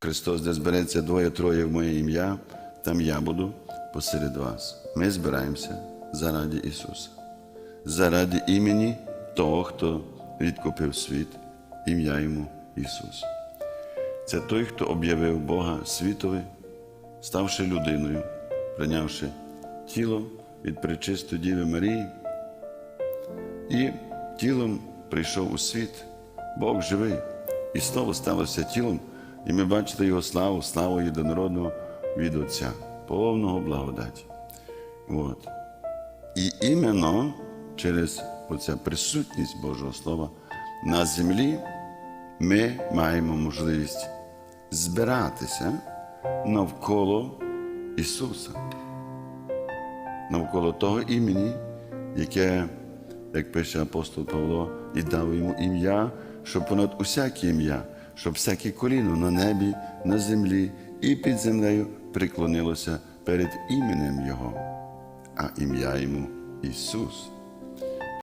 Христос, де збереться двоє-троє в моє ім'я, там я буду посеред вас. Ми збираємося заради Ісуса, заради імені того, хто відкупив світ, ім'я йому Ісус. Це той, хто об'явив Бога світові, ставши людиною, прийнявши тіло від пречистої Діви Марії, і тілом прийшов у світ, Бог живий, і слово сталося тілом, і ми бачите Його славу, славу єдинородного від Отця, повного благодаті. От. І іменно через оця присутність Божого Слова на землі ми маємо можливість збиратися навколо Ісуса, навколо того імені, яке, як пише апостол Павло, і дав йому ім'я, щоб понад усяке ім'я, щоб всяке коліно на небі, на землі і під землею преклонилося перед іменем Його, а ім'я йому Ісус.